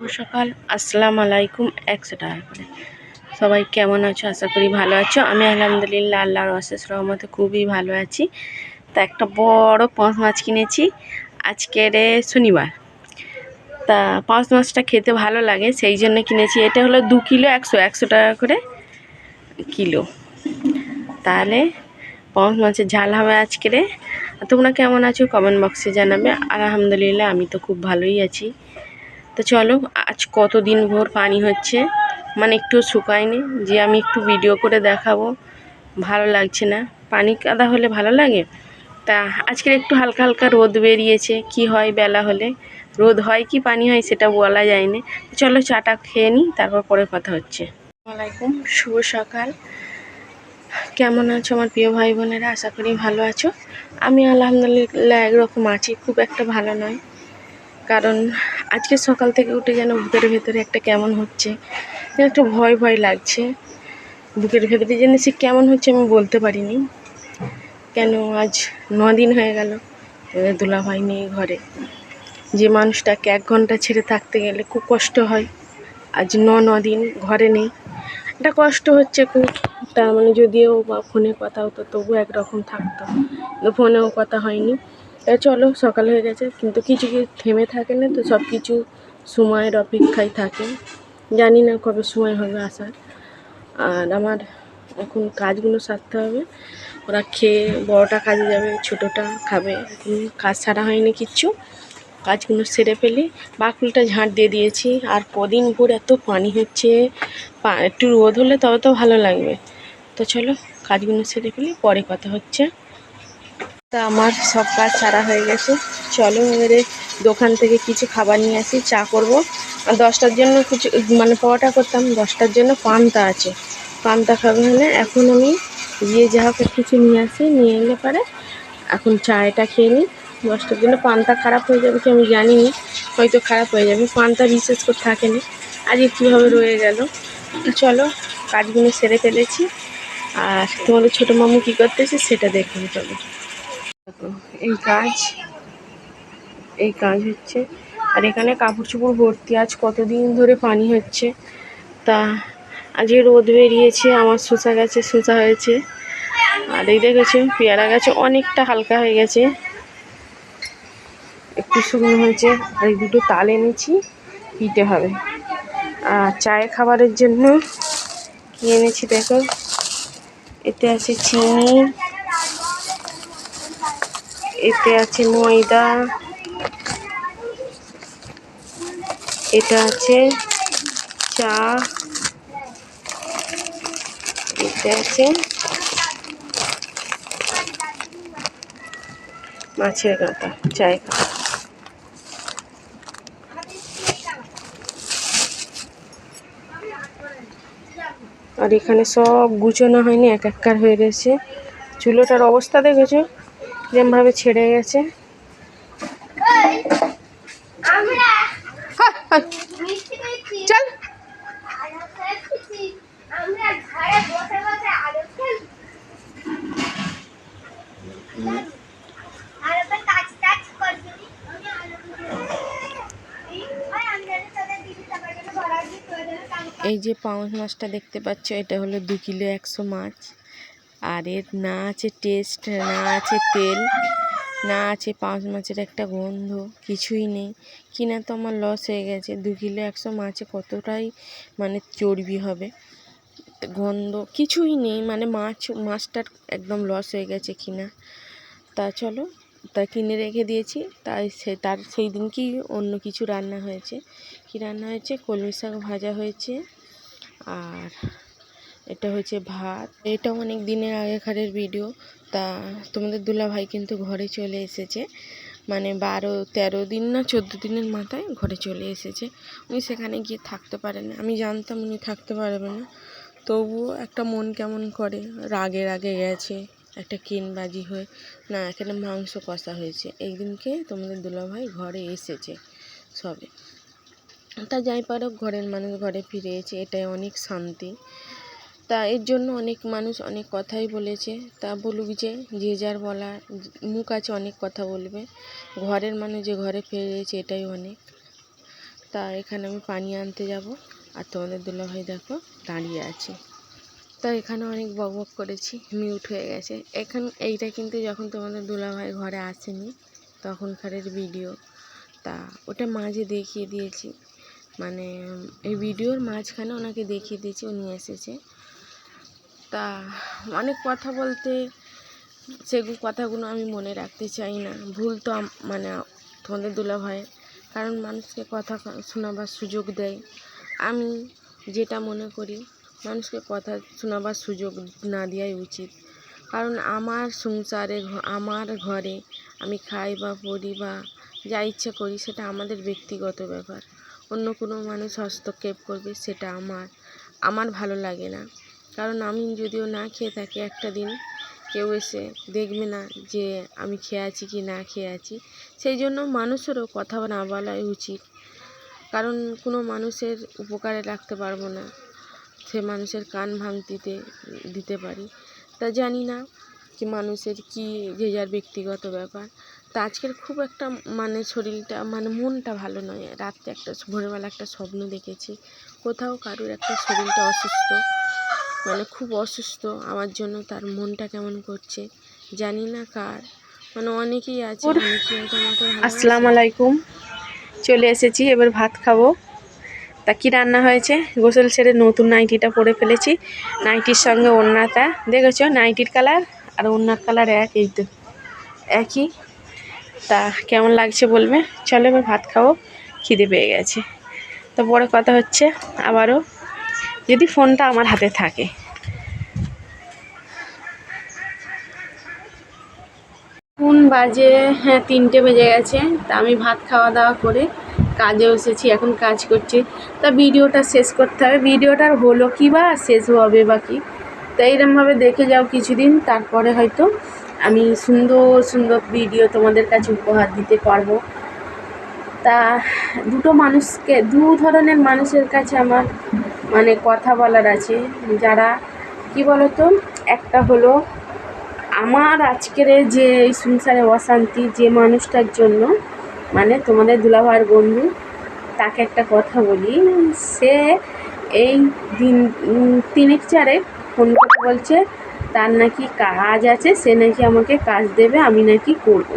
সকাল, আসসালামু আলাইকুম, একশো টাকা করে। সবাই কেমন আছো? আশা করি ভালো আছো। আমি আলহামদুলিল্লাহ আল্লাহর অশেষ রহমতে খুবই ভালো আছি। তা একটা বড় পাঁচ মাছ কিনেছি। আজকের শনিবার। তা পাঁচ মাছটা খেতে ভালো লাগে, সেই জন্য কিনেছি। এটা হলো দু কিলো একশো একশো টাকা করে কিলো। তাহলে পাঁচ মাছের ঝাল হবে আজকেরে তোমরা কেমন আছো? কমেন্ট বক্সে জানাবে। আলহামদুলিল্লাহ, আমি তো খুব ভালোই আছি। তো চলো, আজ কতদিন ভোর পানি হচ্ছে? মানে একটু শুকায়নি, যে আমি একটু ভিডিও করে দেখাবো। ভালো লাগছে না। পানি কাদা হলে ভালো লাগে? তা আজকের একটু হালকা হালকা রোদ বেরিয়েছে, কি হয় বেলা হলে? রোদ হয় কি পানি হয় সেটা বলা যায়নি। তো চলো চাটা খেয়ে নিই তারপর পরে কথা হচ্ছে। আসসালামাইকুম শুভ সকাল। কেমন আছো আমার প্রিয় ভাই বোনেরা? আশা করি ভালো আছো। আমি আলহামদুলিল্লাহ একরকম আছি, খুব একটা ভালো নয়। কারণ আজকে সকাল থেকে উঠে যেন বুকের ভেতরে একটা কেমন হচ্ছে একটু ভয় ভয় লাগছে। বুকের ভেতরে যেন সে কেমন হচ্ছে আমি বলতে পারিনি। কেন আজ দিন হয়ে গেল দুলাভাই নেই ঘরে। যে মানুষটাকে এক ঘণ্টা ছেড়ে থাকতে গেলে খুব কষ্ট হয়। আজ ন দিন ঘরে নেই। এটা কষ্ট হচ্ছে খুব। তার মানে যদিও বা ফোনে কথা হতো তবু একরকম থাকতো। ফোনেও কথা হয়নি। চলো, সকাল হয়ে গেছে, কিন্তু কিছু কি থেমে থাকে না তো সব কিছু সময়ের অপেক্ষায় থাকে। জানি না কবে সময় হবে আসার। আর আমার এখন কাজগুলো সারতে হবে। ওরা খেয়ে, বড়টা কাজে যাবে, ছোটোটা খাবে। এখন কাজ সারা হয়নি কিচ্ছু। কাজগুলো সেরে ফেলি। বাকুলটা ঝাঁট দিয়ে দিয়েছি। আর কদিন ভোর এত পানি হচ্ছে। একটু রোদ হলে তবে তো ভালো লাগবে। তো চলো, কাজগুলো সেরে ফেলি, পরে কথা হচ্ছে। তা আমার সব কাজ সারা হয়ে গেছে। চলো এবারে দোকান থেকে কিছু খাবার নিয়ে আসি, চা করব। আর দশটার জন্য কিছু মানে পরোটা করতাম, দশটার জন্য পান্তা আছে। পান্তা খাবে হলে এখন আমি গিয়ে যা হোক কিছু নিয়ে আসি, নিয়ে এলে পারে এখন চায়টা খেয়ে নিই। দশটার জন্য পান্তা খারাপ হয়ে যাবে কি আমি জানি নি হয়তো খারাপ হয়ে যাবে, পান্তা বিশেষ করে থাকে না আজকে কীভাবে রয়ে গেল। চলো কাজগুলো সেরে ফেলেছি। আর তোমাদের ছোটো মামু কী করতেছে সেটা দেখুন চলো। এই কাজ এই কাজ হচ্ছে। আর এখানে কাপড় চোপড় ভর্তি, আজ কতদিন ধরে পানি হচ্ছে। তা আজকে রোদ বেরিয়েছে, আমার শসা গাছে, শসা হয়েছে। আর এই দেখেছ, পেয়ারা গাছে অনেকটা হালকা হয়ে গেছে। একটু শুকনো হয়েছে, আর এই দুটো তাল এনেছি, পিটে হবে। আর চায়ে খাবারের জন্য কি এনেছি দেখো? এতে আছে চিনি এতে আছে ময়দা, এটা আছে চা, এতে আছে মাছের কাঁটা চায় কাঁটা আর এখানে সব গুছোনো হয়নি, এক এককার হয়ে রয়েছে। চুলোটার অবস্থা দেখেছ? যেমনভাবে ছেড়ে গেছে। হায়, হায়, চল। এই যে পাউস মাছটা দেখতে পাচ্ছ এটা হলো দু কিলো একশো মাছ। আর এর না আছে টেস্ট না আছে তেল, না আছে পাউস মাছের একটা গন্ধ, কিছুই নেই। কিনা তো আমার লস হয়ে গেছে। দু কিলো একশো মাছে কতটাই মানে চর্বি হবে? গন্ধ কিছুই নেই। মানে মাছ, মাছটার একদম লস হয়ে গেছে কিনা। তা চলো, তা কিনে রেখে দিয়েছি। তাই সে, তার সেই দিনকেই অন্য কিছু রান্না হয়েছে? কি রান্না হয়েছে? কলমি শাক ভাজা হয়েছে। আর এটা হচ্ছে ভাত। এটা অনেক দিনের আগেকারের ভিডিও তা তোমাদের দুলাভাই কিন্তু ঘরে চলে এসেছে। মানে বারো, তেরো দিন না চোদ্দ দিনের মাথায় ঘরে চলে এসেছে। উনি সেখানে গিয়ে থাকতে পারেন আমি জানতাম উনি থাকতে পারবে না। তবুও একটা মন কেমন করে? রাগে রাগে গেছে। একটা কিনবাজি হয়ে। না, এখানে মাংস কষা হয়েছে। এই দিনকে তোমাদের দুলাভাই ঘরে এসেছে সবে। তা যাই পারো ঘরের মানুষ ঘরে ফিরে এটাই অনেক শান্তি। তা এর জন্য অনেক মানুষ অনেক কথাই বলেছে। তা বলুক যে যে যার বলা, মুখ আছে অনেক কথা বলবে। ঘরের মানুষ যে ঘরে ফিরে এসেছে এটাই অনেক। তা এখানে আমি পানি আনতে যাব। আর তোমাদের দুলাভাই দেখো দাঁড়িয়ে আছে। তা এখানে অনেক বক বক করেছি মিউট হয়ে গেছে। এখন, এইটা কিন্তু যখন তোমাদের দুলাভাই ঘরে আসেনি, তখনকারের ভিডিও তা ওটা মাঝে দেখিয়ে দিয়েছি মানে এই ভিডিওর মাঝখানে ওনাকে দেখিয়ে দিয়েছি, উনি এসেছে। তা অনেক কথা বলতে সেগুলো কথাগুলো আমি মনে রাখতে চাই না। ভুল তো মানে তোমাদের দুলাভাই কারণ মানুষকে কথা শোনাবার সুযোগ দেয়। আমি যেটা মনে করি, মানুষকে কথা শোনাবার সুযোগ না দেওয়াই উচিত। কারণ আমার সংসারে আমার ঘরে আমি খাই বা পড়ি বা যা ইচ্ছা করি, সেটা আমাদের ব্যক্তিগত ব্যাপার। অন্য কোনো মানুষ হস্তক্ষেপ করবে, সেটা আমার আমার ভালো লাগে না। কারণ আমি যদিও না খেয়ে থাকি একটা দিন, কেউ এসে দেখবে না যে আমি খেয়ে আছি কি না খেয়ে আছি। সেই জন্য মানুষেরও কথা না বলাই উচিত। কারণ কোনো মানুষের উপকারে রাখতে পারব না, সে মানুষের কান ভাঙতিতে দিতে পারি। তা জানি না যে মানুষের কি যে যার ব্যক্তিগত ব্যাপার। তা আজকের খুব একটা মানে শরীরটা মানে মনটা ভালো নয়। রাত্রে একটা ভোরবেলা একটা স্বপ্ন দেখেছি। কোথাও কারোর একটা শরীরটা অসুস্থ। মানে খুব অসুস্থ। আমার জন্য তার মনটা কেমন করছে? জানি না কার। মানে অনেকেই আছে। আসসালামু আলাইকুম। চলে এসেছি এবার ভাত খাব। তা কী রান্না হয়েছে? গোসল ছেড়ে নতুন নাইটিটা পরে ফেলেছি। নাইটির সঙ্গে ওড়নাটা। দেখেছ? নাইটির কালার আর ওড়নার কালার এক এই তো একই। তা কেমন লাগছে বলবে? চলো এবার ভাত খাব। খিদে পেয়ে গেছে। তো বড় কথা হচ্ছে আবারও। যদি ফোনটা আমার হাতে থাকে। কোন বাজে হ্যাঁ তিনটে বেজে গেছে। তা আমি ভাত খাওয়া দাওয়া করে কাজে এসেছি, এখন কাজ করছি। তা ভিডিওটা শেষ করতে হবে। ভিডিওটার হলো কি বা, শেষ হবে বা কি? তা এইরকমভাবে দেখে যাও কিছুদিন, তারপরে হয়তো আমি সুন্দর সুন্দর ভিডিও তোমাদের কাছে উপহার দিতে পারব। তা দুটো মানুষকে, দু ধরনের মানুষের কাছে আমার মানে কথা বলার আছে। যারা, কি বলতো? একটা হলো, আমার আজকের যে এই সংসারে অশান্তি, যে মানুষটার জন্য মানে তোমাদের দুলাভার বন্ধু, তাকে একটা কথা বলি। সে এই দিন তিনেক চারেক ফোন করে বলছে, তার নাকি কাজ আছে, সে নাকি আমাকে কাজ দেবে, আমি নাকি করব।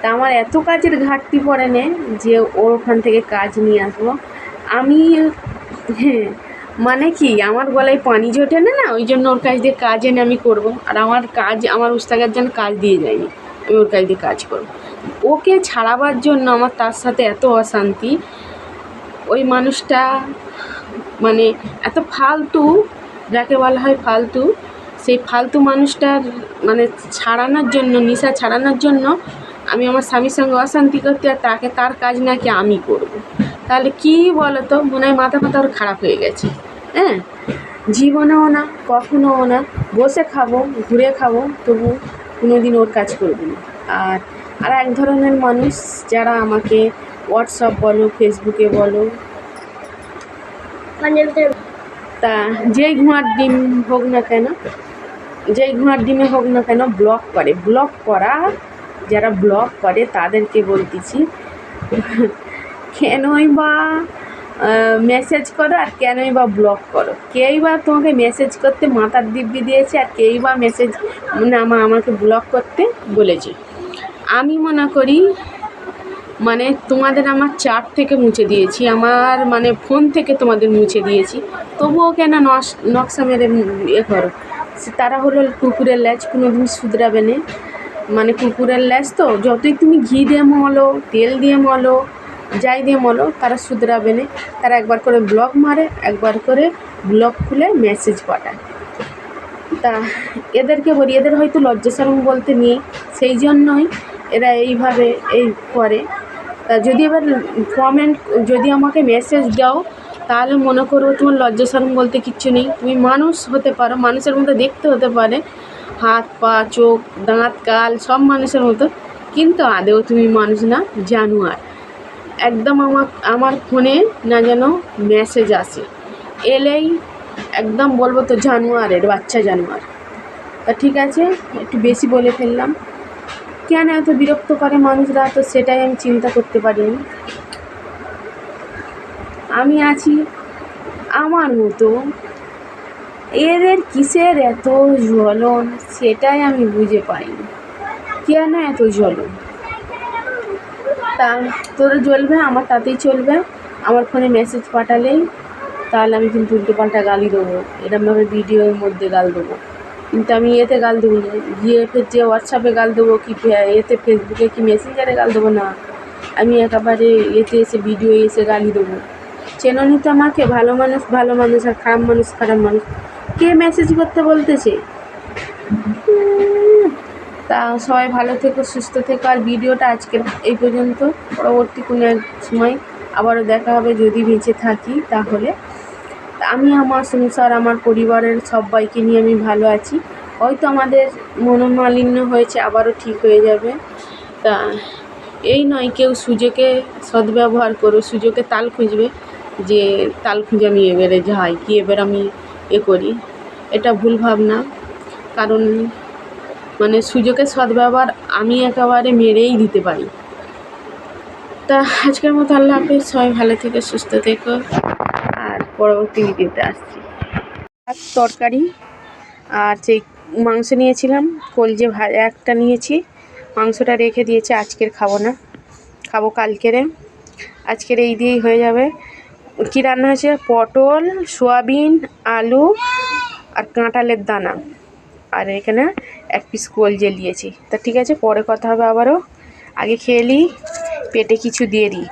তা আমার এত কাজের ঘাটতি পড়ে নে যে ওর ওখান থেকে কাজ নিয়ে আসব। আমি হ্যাঁ মানে কি? আমার গলায় পানি জোটে না না? ওই জন্য ওর কাছ দিয়ে কাজ এনে আমি করব। আর আমার কাজ, আমার উস্তাকার যেন কাজ দিয়ে যায়নি আমি ওর কাছ দিয়ে কাজ করব। ওকে ছাড়াবার জন্য আমার তার সাথে এত অশান্তি। ওই মানুষটা মানে এত ফালতু, যাকে বলা হয় ফালতু, সেই ফালতু মানুষটার মানে ছাড়ানোর জন্য, নিশা ছাড়ানোর জন্য আমি আমার স্বামীর সঙ্গে অশান্তি করতে আর তাকে তার কাজ নাকি আমি করব। তাহলে কী বলো তো মনে হয় মাথা ফাথা ওর খারাপ হয়ে গেছে। হ্যাঁ? জীবনেও না কখনোও না। বসে খাব ঘুরে খাব তবু কোনো দিন ওর কাজ করব না। আর আর এক ধরনের মানুষ যারা আমাকে হোয়াটসঅ্যাপ বলো ফেসবুকে বলো তা যেই ঘোড়ার ডিম হোক না কেন যেই ঘোড়ার ডিমে হোক না কেন ব্লক করে। ব্লক করা যারা ব্লক করে তাদেরকে বলতেছি কেনই বা মেসেজ করো আর কেনই বা ব্লক করো? কেই বা তোমাকে মেসেজ করতে মাথার দিব্যি দিয়েছে আর কেই বা মেসেজ না আমা, আমাকে ব্লক করতে বলেছে? আমি মনে করি মানে তোমাদের আমার চার্ট থেকে মুছে দিয়েছি, আমার মানে ফোন থেকে তোমাদের মুছে দিয়েছি। তবুও কেন নকশা মেরে ইয়ে করো? তারা হলো কুকুরের ল্যাচ কোনো দিন শুধরাবে না। মানে কুকুরের ল্যাচ তো, যতই তুমি ঘি দিয়ে মলো, তেল দিয়ে মলো যাই দিয়ে বলো তারা শুধরাবে না তারা একবার করে ব্লগ মারে, একবার করে ব্লগ খুলে মেসেজ পাঠায়। তা এদেরকে বলি, এদের হয়তো লজ্জা শরম বলতে নেই, সেই জন্যই এরা এইভাবে এই করে। তা যদি এবার কমেন্ট যদি আমাকে মেসেজ দাও, তাহলে মনে করব তোমার লজ্জা শরম বলতে কিচ্ছু নেই। তুমি মানুষ হতে পারো, মানুষের মতো দেখতে হতে পারে। হাত, পা, চোখ, দাঁত কাল সব মানুষের মতো। কিন্তু আদেও তুমি মানুষ না, জানোয়ার। একদম আমার আমার ফোনে না যেন মেসেজ আসে। এলেই একদম বলব তো জানোয়ারের, বাচ্চা জানোয়ার। তা ঠিক আছে, একটু বেশি বলে ফেললাম। কেন এত বিরক্ত করে মানুষরা? তো সেটাই আমি চিন্তা করতে পারিনি। আমি আছি আমার মতো। এদের কিসের এত জ্বলন? সেটাই আমি বুঝে পাইনি। কেন এত জ্বলন? তা তোর জ্বলবে, আমার তাতেই চলবে। আমার ফোনে মেসেজ পাঠালেই তাহলে আমি কিন্তু উল্টো পাল্টা গালি দেবো। এরমভাবে ভিডিওর মধ্যে গাল দেবো। কিন্তু আমি এতে গাল দেবো না। গিয়ে ফের যে হোয়াটসঅ্যাপে গাল দেবো কি এতে ফেসবুকে কি মেসেঞ্জারে গাল দেবো না। আমি একেবারে এতে এসে ভিডিও এসে গালি দেবো। চেননি তো আমাকে? ভালো মানুষ ভালো মানুষ আর খারাপ মানুষ খারাপ মানুষ। কে মেসেজ করতে বলতেছে? তা সবাই ভালো থেকো, সুস্থ থেকো। আর ভিডিওটা আজকে এই পর্যন্ত। পরবর্তী কোনো এক সময় আবারও দেখা হবে। যদি বেঁচে থাকি তাহলে। আমি, আমার সংসার আমার পরিবারের সবাইকে নিয়ে আমি ভালো আছি। হয়তো আমাদের মনোমালিন্য হয়েছে, আবারও ঠিক হয়ে যাবে। তা এই নয়, কেউ সুযোগে সদ্ব্যবহার করো সুযোগে তাল খুঁজবে যে তাল খুঁজে আমি এবারে যাই, কি এবার আমি এ করি। এটা ভুল ভাবনা। কারণ মানে সুযোগের সদ্ব্যবহার আমি একেবারে মেরেই দিতে পারি। তা আজকের মতো আল্লাহ হাফিজ, সবাই ভালো থেকে সুস্থ থেকো। আর পরবর্তী ভিডিওতে আসছি। আর তরকারি আর সেই মাংস নিয়েছিলাম, কলজে ভাজা একটা নিয়েছি। মাংসটা রেখে দিয়েছে, আজকের খাব না। খাব কালকেরে। আজকের এই দিয়েই হয়ে যাবে। কী রান্না হয়েছে? পটল, সোয়াবিন, আলু আর কাঁঠালের দানা। আর এখানে এক পিস গোল জেল দিয়েছি তা ঠিক আছে, পরে কথা হবে আবারও। আগে খেয়ে নিই, পেটে কিছু দিয়ে দিই।